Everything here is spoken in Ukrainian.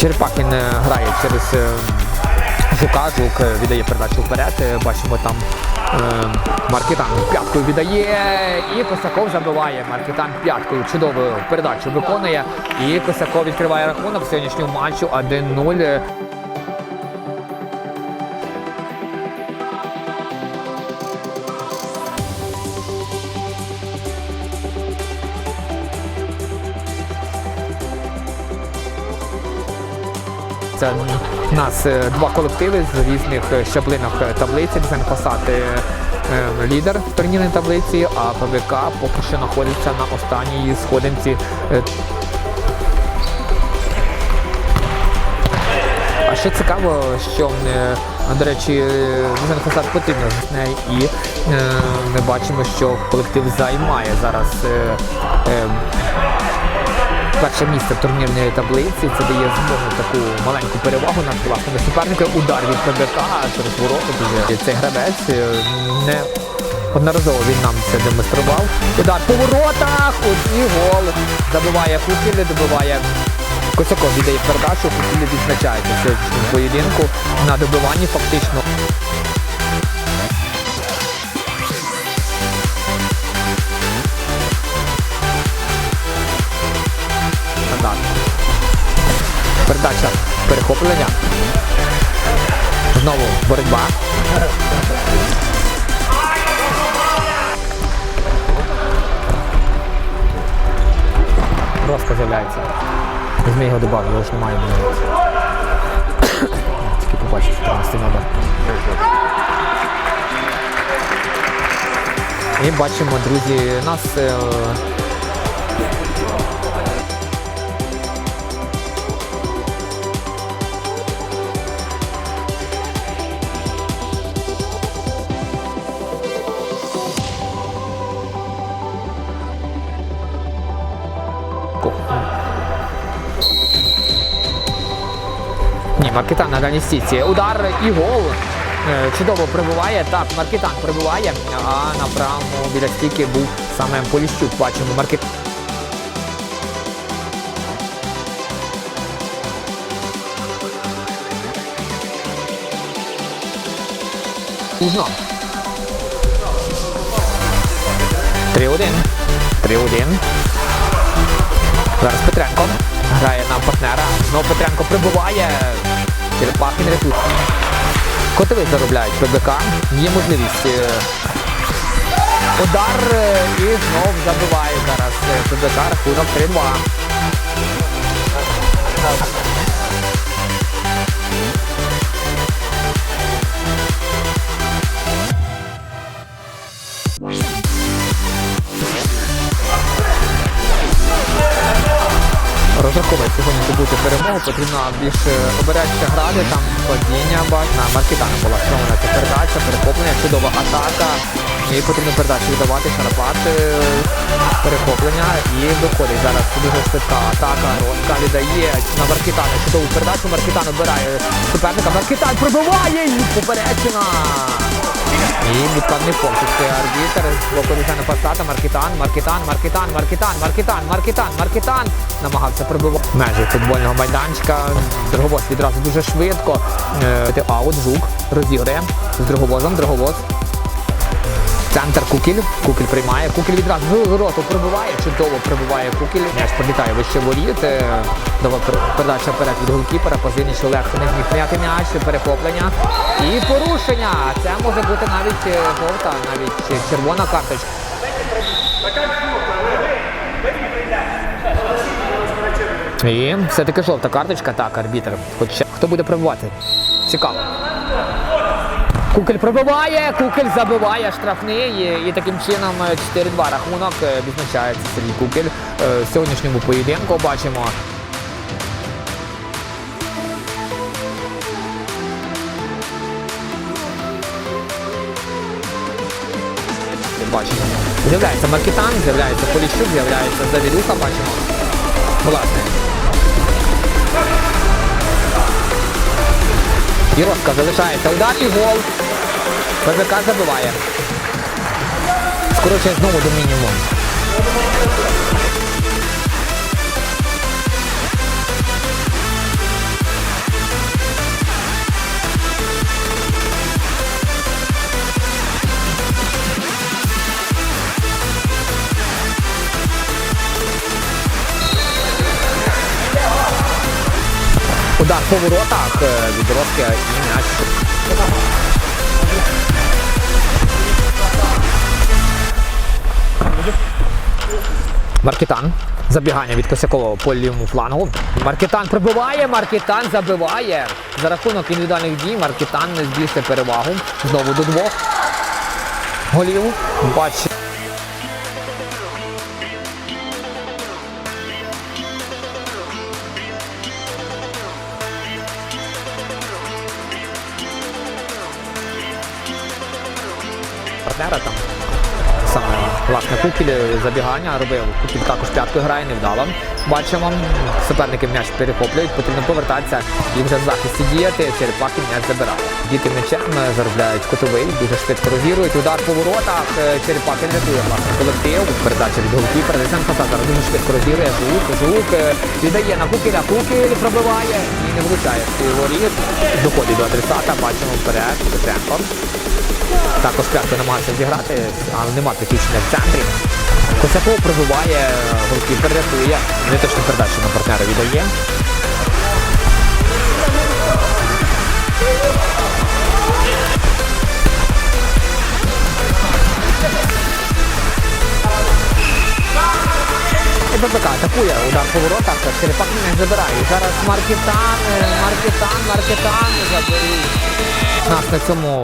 Черепахін е, грає через е, Жука, Жук е, віддає передачу вперед. Бачимо там Маркітан п'яткою віддає. І Косаков забиває. Маркітан п'яткою чудову передачу виконує. І Косаков відкриває рахунок в сьогоднішньому матчу 1-0. Це в нас е, два колективи з різних е, щаблинок е, таблиці. Е, лідер в турнірній таблиці, а ПВК поки що знаходиться на останній сходинці. А ще цікаво, що до речі, Дзенфасад потрібно засне, і е, ми бачимо, що колектив займає зараз. Перше місце в турнірній таблиці. Це дає змогу таку маленьку перевагу над власними суперниками. Удар від ПБК через ворота. Дуже цей гравець е, не одноразово він нам це демонстрував. Удар по воротах, от і гол. Забиває Кукіль, добиває. Косяков віддає передачу, Кукіль відзначається в поєдинку на добиванні фактично. Передача перехоплення. Знову боротьба. Просто з'являється. Візьми його добав, його ж немає. Тільки побачив 14 номер. І бачимо, друзі, нас Ні, Маркітан на дальній стійці. Удар і гол. Е, Чудово прибуває. Так, Маркітан прибуває, а на правому біля стійки був саме Поліщук. Бачимо Маркет. Ужно. 3-1. 3-1. Зараз Петренко грає на партнера. Знову Петренко прибуває. Черепахін рятує. Котовий заробляють ПБК. Є можливість. е, Удар е, і знов забиває зараз е, ПБК. Рахунок 3-2. Розраховує сьогодні здобути перемогу, потрібно більш е, грати, там падіння бач. На була спрямована ця передача, перехоплення, чудова атака. І потрібно передачу віддавати, Шарапат, перехоплення і виходить зараз дуже швидка атака. Ронка віддає на Маркітана чудову передачу. Маркітан обирає суперника. Маркітан пробиває і поперечина. І відправний фокус. Це арбітер боку Дезена маркетан, Маркітан, Маркітан, Маркітан, Маркітан, Маркітан, Маркітан. Намагався пробивати межі футбольного майданчика. Дроговоз відразу дуже швидко. Е, Аут, жук, розіграє з дроговозом, дроговоз. Центр Кукіль. Кукіль приймає. Кукіль відразу з роту пробиває. Чудово прибиває Кукіль. М'яч пролітає вище воріт. Е, Дова передача вперед від голкіпера. Позинічі легко не зміг прийняти м'яч. Перехоплення. І порушення. Це може бути навіть е, жовта, навіть червона карточка. І все-таки жовта карточка. Так, арбітр. Хоча хто буде пробивати? Цікаво. Кукель пробиває, Кукель забиває штрафний і, і таким чином е, 4-2 рахунок е, відзначається Сергій Кукель. Е, В сьогоднішньому поєдинку бачимо. Бачимо. З'являється Маркітан, з'являється Поліщук, з'являється Завірюха, бачимо. Власне. Єроска залишається удар і гол. ПВК забиває. Скороче знову до мінімуму. Удар по воротах від Роски і м'яч. Маркітан. Забігання від Косякова по лівому флангу. Маркітан пробиває, Маркітан забиває. За рахунок індивідуальних дій Маркітан не збільшує перевагу. Знову до двох. Голів. Бачить. партнера там. Власне Кукіль забігання робив. Кукіль також п'яткою грає, невдало. Бачимо, суперники м'яч перехоплюють, потрібно повертатися і вже в захисті діяти. Черепахи м'яч забирає. Діти м'ячем е, заробляють котовий, дуже швидко розігрують. Удар по воротах. е, Черепахи рятує власне колектив. Передача від голкіпера. Десенко зараз дуже швидко розігрує. Жук, жук е, віддає на Кукіля. Кукіль пробиває і не влучає воріт. Доходить до адресата. Бачимо вперед. Петренко. Також п'ятко намагався зіграти, але нема в центрі. Косяков пробиває, голкіпер рятує. Неточну передачу на партнера віддає. ББК атакує удар по воротах, Черепак не забирає. Зараз Маркетан, е, Маркетан, Маркетан заберуть. Нас на цьому